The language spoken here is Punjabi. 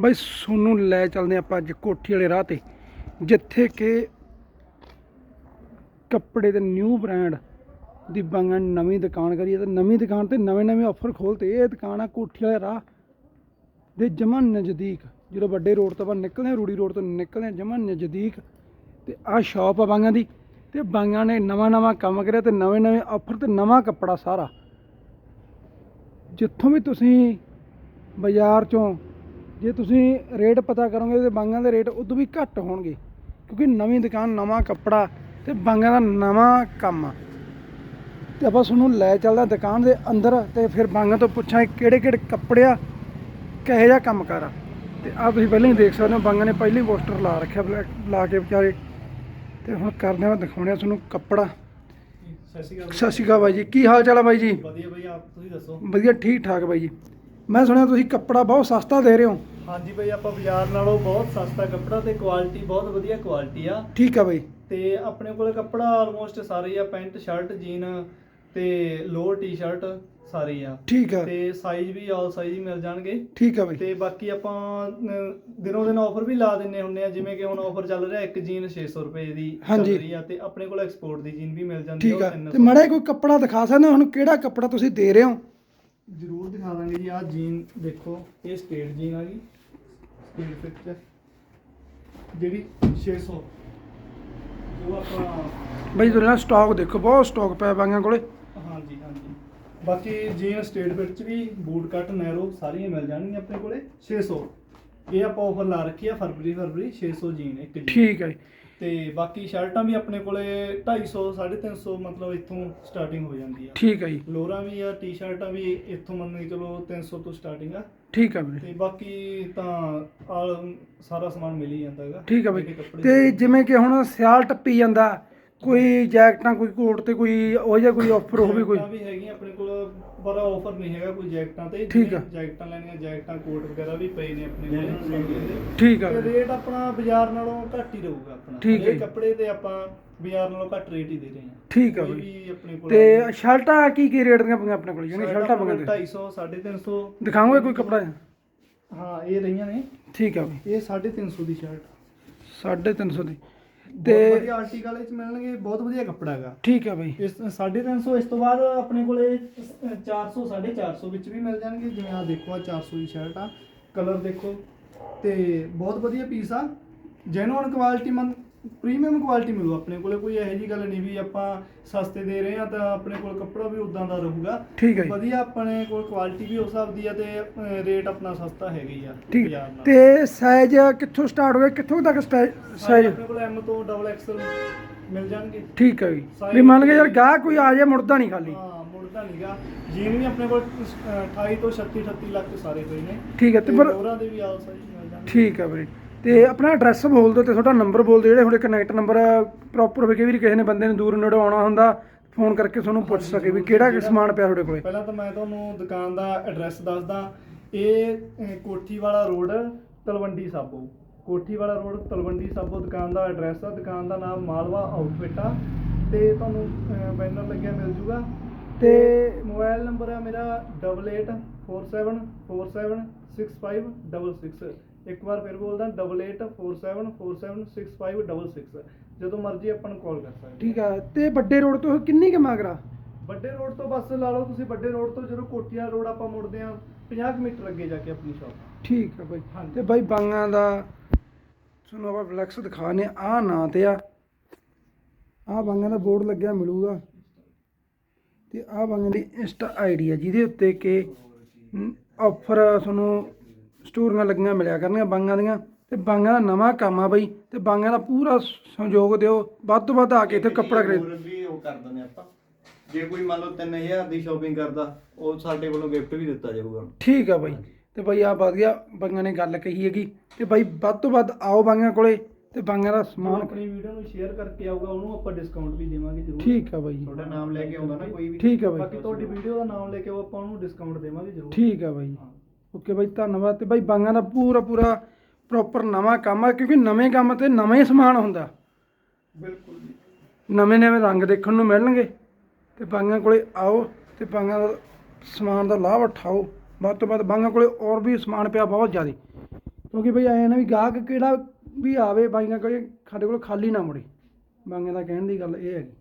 ਬਾਈ ਸੋਨੂੰ ਲੈ ਚੱਲਦੇ ਆਪਾਂ ਅੱਜ ਕੋਠੀ ਵਾਲੇ ਰਾਹ ਤੇ, ਜਿੱਥੇ ਕਿ ਕੱਪੜੇ ਦੇ ਨਿਊ ਬ੍ਰਾਂਡ ਦੀ ਬੰਗਨ ਨਵੀਂ ਦੁਕਾਨ ਕਰੀ ਹੈ ਤੇ ਨਵੀਂ ਦੁਕਾਨ ਤੇ ਨਵੇਂ ਨਵੇਂ ਆਫਰ ਖੋਲਤੇ ਇਹ ਦੁਕਾਨ ਆ ਕੋਠੀ ਵਾਲੇ ਰਾਹ ਦੇ ਜਮਾਂ ਨਜ਼ਦੀਕ, ਜਦੋਂ ਵੱਡੇ ਰੋਡ ਤੋਂ ਆਪਾਂ ਨਿਕਲਦੇ ਹਾਂ, ਰੂੜੀ ਰੋਡ ਤੋਂ ਨਿਕਲਦੇ ਹਾਂ, ਜਮਾਂ ਨਜ਼ਦੀਕ ਤੇ ਆਹ ਸ਼ਾਪ ਆ ਬਾਂਗਾਂ ਦੀ ਤੇ ਬਾਂਗਾਂ ਨੇ ਨਵਾਂ ਨਵਾਂ ਕੰਮ ਕਰਿਆ ਤੇ ਨਵੇਂ ਨਵੇਂ ਆਫਰ ਤੇ ਨਵਾਂ ਕੱਪੜਾ ਸਾਰਾ। ਜਿੱਥੋਂ ਵੀ ਤੁਸੀਂ ਬਾਜ਼ਾਰ ਚੋਂ ਜੇ ਤੁਸੀਂ ਰੇਟ ਪਤਾ ਕਰੋਗੇ ਤੇ ਬਾਂਗਾਂ ਦੇ ਰੇਟ ਉਦੋਂ ਵੀ ਘੱਟ ਹੋਣਗੇ ਕਿਉਂਕਿ ਨਵੀਂ ਦੁਕਾਨ ਨਵਾਂ ਕੱਪੜਾ ਤੇ ਬਾਂਗਾਂ ਦਾ ਨਵਾਂ ਕੰਮ ਆ। ਤੇ ਆਪਾਂ ਤੁਹਾਨੂੰ ਲੈ ਚੱਲਦਾ ਦੁਕਾਨ ਦੇ ਅੰਦਰ ਤੇ ਫਿਰ ਬਾਂਗਾਂ ਤੋਂ ਪੁੱਛਾਂਗੇ ਕਿਹੜੇ ਕਿਹੜੇ ਕੱਪੜੇ ਆ ਕਿਹੋ ਜਿਹਾ ਕੰਮ ਕਰ ਆ। ਤੇ ਆ ਤੁਸੀਂ ਪਹਿਲਾਂ ਹੀ ਦੇਖ ਸਕਦੇ ਹੋ ਬਾਂਗਾਂ ਨੇ ਪਹਿਲਾਂ ਪੋਸਟਰ ਲਾ ਰੱਖਿਆ ਬਲੈਕ ਲਾ ਕੇ ਵਿਚਾਰੇ। ਤੇ ਹੁਣ ਕਰਦੇ ਆ ਦਿਖਾਉਣੇ ਆ ਤੁਹਾਨੂੰ ਕੱਪੜਾ। ਸਤਿ ਸ਼੍ਰੀ ਅਕਾਲ ਬਾਈ ਜੀ ਕੀ ਹਾਲ ਚਾਲ ਆ ਬਾਈ ਜੀ? ਵਧੀਆ ਬਈ ਆਪ ਤੁਸੀਂ ਦੱਸੋ? ਵਧੀਆ ਠੀਕ ਠਾਕ ਬਾਈ ਜੀ। ਮੈਂ ਸੁਣਿਆ ਤੁਸੀਂ ਕੱਪੜਾ ਬਹੁਤ ਸਸਤਾ ਦੇ ਰਹੇ ਹੋ। ਹਾਂਜੀ ਬਈ ਆਪਾਂ ਬਾਜ਼ਾਰ ਨਾਲੋਂ ਬਹੁਤ ਸਸਤਾ ਕੱਪੜਾ ਤੇ ਕੁਆਲਿਟੀ ਬਹੁਤ ਵਧੀਆ ਕੁਆਲਿਟੀ ਆ। ਠੀਕ ਆ ਬਾਈ। ਤੇ ਆਪਣੇ ਕੋਲੇ ਕੱਪੜਾ ਆਲਮੋਸਟ ਸਾਰੇ ਹੀ ਆ ਪੈਂਟ ਸ਼ਰਟ ਜੀਨ ਤੇ ਲੋਅਰ ਟੀ-ਸ਼ਰਟ ਸਾਰੇ ਆ। ਠੀਕ ਆ। ਤੇ ਸਾਈਜ਼ ਵੀ ਆਲ ਸਾਈਜ਼ ਮਿਲ ਜਾਣਗੇ। ਠੀਕ ਆ ਬਾਈ। ਤੇ ਬਾਕੀ ਆਪਾਂ ਦਿਨੋਂ ਦਿਨ ਆਫਰ ਵੀ ਲਾ ਦਿੰਨੇ ਹੁੰਨੇ ਆ ਜਿਵੇਂ ਕਿ ਹੁਣ ਆਫਰ ਚੱਲ ਰਿਹਾ ਇੱਕ ਜੀਨ 600 ਰੁਪਏ ਦੀ ਚੱਲ ਹਾਂਜੀ। ਰਹੀ ਆ ਤੇ ਆਪਣੇ ਕੋਲ ਐਕਸਪੋਰਟ ਦੀ ਜੀਨ ਵੀ ਮਿਲ ਜਾਂਦੀ ਠੀਕ ਆ। ਉਹ ਤੇ ਮਾੜਾ ਕੋਈ ਕੱਪੜਾ ਦਿਖਾ ਸਕਦੇ ਹੋ? ਹੁਣ ਕਿਹੜਾ ਕੱਪੜਾ ਤੁਸੀਂ ਦੇ ਰਹੇ ਹੋ? ਜ਼ਰੂਰ ਦਿਖਾ ਦਾਂਗੇ ਜੀ ਆਹ ਜੀਨ ਦੇਖੋ ਇਹ ਸਟੇਟ ਜੀਨ ਆ ਗਈ ਸਟੇਟ ਫਿਟ ਚ ਜਿਹੜੀ 600 ਉਹ ਆਪਾਂ ਬਾਈ ਤੁਹਾਡੇ ਨਾਲ ਸਟਾਕ ਦੇਖੋ ਬਹੁਤ ਸਟਾਕ ਪਿਆ ਬਾਈਆਂ ਕੋਲੇ। ਹਾਂਜੀ ਹਾਂਜੀ। ਬਾਕੀ ਜੀਨ ਸਟੇਟ ਫਿਟ ਚ ਵੀ ਬੂਟ ਕੱਟ ਨੈਰੋ ਸਾਰੀਆਂ ਮਿਲ ਜਾਣਗੀਆਂ ਆਪਣੇ ਕੋਲੇ 600 ਇਹ ਆਪਾਂ ਆਫਰ ਲਾ ਰੱਖੀ ਆ ਫਰਵਰੀ ਫਰਵਰੀ 600 ਜੀਨ ਇੱਕ ਜੀਨ। ਠੀਕ ਹੈ ਜੀ। ਤੇ ਬਾਕੀ ਸ਼ਰਟਾਂ ਵੀ ਆਪਣੇ ਕੋਲੇ 250 350 ਮਤਲਬ ਇੱਥੋਂ ਸਟਾਰਟਿੰਗ ਹੋ ਜਾਂਦੀ ਆ। ਠੀਕ ਹੈ ਜੀ। ਲੋਰਾਂ ਵੀ ਆ ਟੀ-ਸ਼ਰਟਾਂ ਵੀ ਇੱਥੋਂ ਮੰਨ ਕੇ ਚਲੋ 300 ਤੋਂ ਸਟਾਰਟਿੰਗ ਆ। ਠੀਕ ਆ ਵੀਰੇ। ਤੇ ਬਾਕੀ ਤਾਂ ਆਲ ਸਾਰਾ ਸਮਾਨ ਮਿਲ ਹੀ ਜਾਂਦਾ ਹੈਗਾ। ਠੀਕ ਆ ਬਾਈ ਜਿਹੜੇ ਕੱਪੜੇ ਤੇ ਜਿਵੇਂ ਕਿ ਹੁਣ ਸਿਆਲ ਟੱਪੀ ਜਾਂਦਾ ਕੋਈ ਜੈਕਟਾਂ ਕੋਈ ਕੋਟ ਤੇ ਕੋਈ ਉਹ ਜਿਹਾ ਕੋਈ ਆਫਰ ਹੋਵੇ ਕੋਈ। ਜੈਕਟਾਂ ਵੀ ਹੈਗੀਆਂ ਆਪਣੇ ਕੋਲ ਬੜਾ ਆਫਰ ਨਹੀਂ ਹੈਗਾ ਕੋਈ ਜੈਕਟਾਂ ਤੇ। ਠੀਕ ਆ। ਜਿਹੜੀਆਂ ਜੈਕਟਾਂ ਲੈਣੀਆਂ ਜੈਕਟਾਂ ਕੋਟ ਵਗੈਰਾ ਵੀ ਪਏ ਨੇ ਆਪਣੇ ਕੋਲ। ਠੀਕ ਆ। ਤੇ ਵੀਰੇ ਰੇਟ ਆਪਣਾ ਬਾਜ਼ਾਰ ਨਾਲੋਂ ਘੱਟ ਹੀ ਰਹੂਗਾ ਆਪਣਾ। ਠੀਕ ਹੈ ਜੀ। ਕੱਪੜੇ ਤੇ ਆਪਾਂ ਬਾਜ਼ਾਰ ਨਾਲੋਂ ਘੱਟ ਰੇਟ ਹੀ ਦੇ ਰਹੇ ਹਾਂ। ਠੀਕ ਆ ਕੋਈ ਬਾਈ। ਵੀ ਆਪਣੇ ਕੋਲ ਤੇ ਸ਼ਰਟਾਂ ਕੀ ਕੀ ਰੇਟ ਦੀਆਂ ਪਈਆਂ ਆਪਣੇ ਕੋਲ? ਯਾਨੀ ਸ਼ਰਟਾਂ ਪਈਆਂ ਤੇ। 250 350 ਦਿਖਾਓਗੇ ਕੋਈ ਕੱਪੜਾ? ਹਾਂ ਇਹ ਰਹੀਆਂ ਨੇ। ਠੀਕ ਆ ਬਾਈ। ਇਹ 350 ਦੀ ਸ਼ਰਟ। 350 ਦੀ। ਤੇ ਵਧੀਆ ਆਰਟੀਕਲ ਵਿੱਚ ਮਿਲਣਗੇ ਬਹੁਤ ਵਧੀਆ ਕੱਪੜਾ ਹੈਗਾ। ਠੀਕ ਆ ਬਾਈ। ਇਸ 350 ਇਸ ਤੋਂ ਬਾਅਦ ਆਪਣੇ ਕੋਲੇ 400 450 ਵਿੱਚ ਵੀ ਮਿਲ ਜਾਣਗੇ। ਜਿਵੇਂ ਆ ਦੇਖੋ ਆ 400 ਦੀ ਸ਼ਰਟ ਆ। ਕਲਰ ਦੇਖੋ। ਤੇ ਬਹੁਤ ਵਧੀਆ ਪੀਸ ਆ। ਜੈਨੂਅਨ ਕੁਆਲਿਟੀ ਮਨ ਪ੍ਰੀਮੀਅਮ ਕੁਆਲਿਟੀ ਮਿਲੂ ਆਪਣੇ ਕੋਲੇ ਕੋਈ ਇਹੋ ਜੀ ਗੱਲ ਨਹੀਂ ਵੀ ਆਪਾਂ ਸਸਤੇ ਦੇ ਰਹੇ ਆ ਤਾਂ ਆਪਣੇ ਕੋਲ ਕੱਪੜਾ ਵੀ ਉਦਾਂ ਦਾ ਰਹੂਗਾ। ਠੀਕ ਹੈ ਜੀ। ਵਧੀਆ ਆਪਣੇ ਕੋਲ ਕੁਆਲਿਟੀ ਵੀ ਉਸ ਹਿਸਾਬ ਦੀ ਆ ਤੇ ਰੇਟ ਆਪਣਾ ਸਸਤਾ ਹੈਗਾ ਹੀ ਆ ਠੀਕ। ਬਾਜ਼ਾਰ ਨਾਲੋਂ। ਤੇ ਸਾਈਜ਼ ਕਿੱਥੋਂ ਸਟਾਰਟ ਹੋਵੇ ਕਿੱਥੋਂ ਤੱਕ ਸਾਈਜ਼ ਆਪਣੇ ਕੋਲ ਐਮ ਤੋਂ ਡਬਲ ਐਕਸਲ ਮਿਲ ਜਾਣਗੇ। ਠੀਕ ਹੈ ਜੀ। ਵੀ ਮੰਨ ਕੇ ਯਾਰ ਗਾਹ ਕੋਈ ਆ ਜਾਏ ਮੁੜਦਾ ਨਹੀਂ ਖਾਲੀ। ਹਾਂ ਮੁੜਦਾ ਨਹੀਂਗਾ ਜੀਨ ਵੀ ਆਪਣੇ ਕੋਲ ਅਹ, 28 ਤੋਂ 36 38 ਲੱਖ ਸਾਰੇ ਪਏ ਨੇ। ਠੀਕ ਹੈ ਤੇ ਪਰ ਲੋਰਾਂ ਦੇ ਵੀ ਆਲ ਸਾਈਜ਼ ਮਿਲ ਜਾਣਗੇ। ਠੀਕ ਹੈ ਵੀਰੇ। ਤੇ ਆਪਣਾ ਐਡਰੈਸ ਬੋਲ ਦਿਓ ਤੇ ਤੁਹਾਡਾ ਨੰਬਰ ਬੋਲ ਦਿਓ ਜਿਹੜੇ ਤੁਹਾਡੇ ਕਨੈਕਟ ਨੰਬਰ ਪ੍ਰੋਪਰ ਹੋਵੇ ਕਿ ਵੀ ਕਿਸੇ ਨੇ ਬੰਦੇ ਨੇ ਦੂਰ ਨੇੜੇ ਆਉਣਾ ਹੁੰਦਾ ਫੋਨ ਕਰਕੇ ਤੁਹਾਨੂੰ ਪੁੱਛ ਸਕੇ ਵੀ ਕਿਹੜਾ ਕਿ ਸਮਾਨ ਪਿਆ ਤੁਹਾਡੇ ਕੋਲੇ। ਪਹਿਲਾਂ ਤਾਂ ਮੈਂ ਤੁਹਾਨੂੰ ਦੁਕਾਨ ਦਾ ਐਡਰੈਸ ਦੱਸਦਾ ਇਹ ਕੋਠੀ ਵਾਲਾ ਰੋਡ ਤਲਵੰਡੀ ਸਾਬੋ। ਕੋਠੀ ਵਾਲਾ ਰੋਡ ਤਲਵੰਡੀ ਸਾਬੋ ਦੁਕਾਨ ਦਾ ਐਡਰੈਸ ਆ ਦੁਕਾਨ ਦਾ ਨਾਮ ਮਾਲਵਾ ਆਊਟਫਿਟ। ਆ ਤੇ ਤੁਹਾਨੂੰ ਬੈਨਰ ਲੱਗਿਆ ਮਿਲ ਜੂਗਾ। ਤੇ ਮੋਬਾਈਲ ਨੰਬਰ ਆ ਮੇਰਾ 8847476566 ਇੱਕ ਵਾਰ ਫਿਰ ਬੋਲਦਾ 8847476566 ਜਦੋਂ ਮਰਜ਼ੀ ਆਪਾਂ ਨੂੰ ਕਾਲ ਕਰ ਸਕਦੇ। ਠੀਕ ਆ ਤੇ ਵੱਡੇ ਰੋਡ ਤੋਂ ਕਿੰਨੀ ਕੁ ਮਾਗਰਾ? ਵੱਡੇ ਰੋਡ ਤੋਂ ਬੱਸ ਲਾ ਲਓ ਤੁਸੀਂ ਵੱਡੇ ਰੋਡ ਤੋਂ ਜਦੋਂ ਕੋਟੀਆਂ ਰੋਡ ਆਪਾਂ ਮੁੜਦੇ ਆ 50 ਕੁ ਮੀਟਰ ਅੱਗੇ ਜਾ ਕੇ ਆਪਣੀ ਸ਼ਾਪ ਠੀਕ ਆ ਬਾਈ। ਤੇ ਬਾਈ ਬਾਂਗਾਂ ਦਾ ਤੁਹਾਨੂੰ ਆਪਾਂ ਫਲੈਕਸ ਦਿਖਾਣੇ ਆ ਨਾਂ ਤੇ ਆ। ਆ ਬਾਂਗਾਂ ਦਾ ਬੋਰਡ ਲੱਗਿਆ ਮਿਲੂਗਾ। ਤੇ ਆ ਬਾਂਗਾਂ ਦੀ ਇੰਸਟਾ ਆਈਡੀ ਆ ਜਿਹਦੇ ਉੱਤੇ ਕਿ ਆਫਰ ਤੁਹਾਨੂੰ ਸਟੋਰੀਆਂ ਲੱਗੀਆਂ ਮਿਲਿਆ ਕਰਨਗੀਆਂ ਬਾਂਗਾਂ ਦੀਆਂ ਤੇ ਬਾਂਗਾਂ ਦਾ ਨਵਾਂ ਕੰਮ ਆ ਬਾਈ ਤੇ ਬਾਂਗਾਂ ਦਾ ਪੂਰਾ ਸਹਿਯੋਗ ਦਿਓ ਵੱਧ ਤੋਂ ਵੱਧ ਆ ਕੇ ਇੱਥੇ ਕੱਪੜਾ ਖਰੀਦ ਹੋਰ ਵੀ ਉਹ ਕਰ ਦਿੰਦੇ ਆਪਾਂ। ਜੇ ਕੋਈ ਮੰਨ ਲਓ 3000 ਦੀ ਸ਼ਾਪਿੰਗ ਕਰਦਾ ਉਹ ਸਾਡੇ ਵੱਲੋਂ ਗਿਫਟ ਵੀ ਦਿੱਤਾ ਜਾਊਗਾ। ਠੀਕ ਆ ਬਾਈ। ਤੇ ਬਾਈ ਆ ਵਧੀਆ ਬਾਈਆਂ ਨੇ ਗੱਲ ਕਹੀ ਹੈਗੀ। ਤੇ ਬਾਈ ਵੱਧ ਤੋਂ ਵੱਧ ਆਓ ਬਾਈਆਂ ਕੋਲੇ ਤੇ ਬਾਈਆਂ ਦਾ ਸਮਾਨ ਆਪਣੀ ਵੀਡੀਓ ਨੂੰ ਸ਼ੇਅਰ ਕਰਕੇ ਆਊਗਾ ਉਹਨੂੰ ਆਪਾਂ ਡਿਸਕਾਊਂਟ ਵੀ ਦੇਵਾਂਗੇ ਜ਼ਰੂਰ। ਠੀਕ ਆ ਬਾਈ। ਤੁਹਾਡਾ ਨਾਮ ਲੈ ਕੇ ਆਉਂਦਾ ਨਾ ਕੋਈ ਵੀ। ਠੀਕ ਆ ਬਾਈ। ਬਾਕੀ ਤੁਹਾਡੀ ਵੀਡੀਓ ਦਾ ਨਾਮ ਲੈ ਕੇ ਉਹ ਆਪਾਂ ਉਹਨੂੰ ਡਿਸਕਾਊਂਟ ਦੇਵਾਂਗੇ ਜ਼ਰੂਰ। ਠੀਕ ਆ ਬਾਈ। ਹਾਂ। ਓਕੇ ਬਾਈ ਧੰਨਵਾਦ। ਤੇ ਬਾਈ ਬਾਈਆਂ ਦਾ ਪੂਰਾ ਪੂਰਾ ਪ੍ਰੋਪਰ ਨਵਾਂ ਕੰਮ ਆ ਕਿਉਂਕਿ ਨਵੇਂ ਕੰਮ ਤੇ ਨਵੇਂ ਹੀ ਸਮਾਨ ਹੁੰਦਾ। ਬਿਲਕੁਲ ਜੀ। ਨਵੇਂ ਨਵੇਂ ਰੰਗ ਦੇਖਣ ਨੂੰ ਮਿਲਣਗੇ। ਤੇ ਬਾਈਆਂ ਕੋਲੇ ਆਓ ਤੇ ਬਾਈਆਂ ਦਾ ਸਮਾਨ ਦਾ ਲਾਭ ਉਠਾਓ। ਵੱਧ ਤੋਂ ਵੱਧ ਬਾਈਆਂ ਕੋਲੇ ਹੋਰ ਵੀ ਸਮਾਨ ਪਿਆ ਬਹੁਤ ਜ਼ਿਆਦਾ। ਕਿਉਂਕਿ ਬਈ ਐਂ ਨਾ ਵੀ ਗਾਹਕ ਕਿਹੜਾ ਵੀ ਆਵੇ ਬਾਈਆਂ ਕੋਲ ਸਾਡੇ ਕੋਲ ਖਾਲੀ ਨਾ ਮੁੜੇ। ਬਾਈਆਂ ਦਾ ਕਹਿਣ ਦੀ ਗੱਲ ਇਹ ਹੈਗੀ।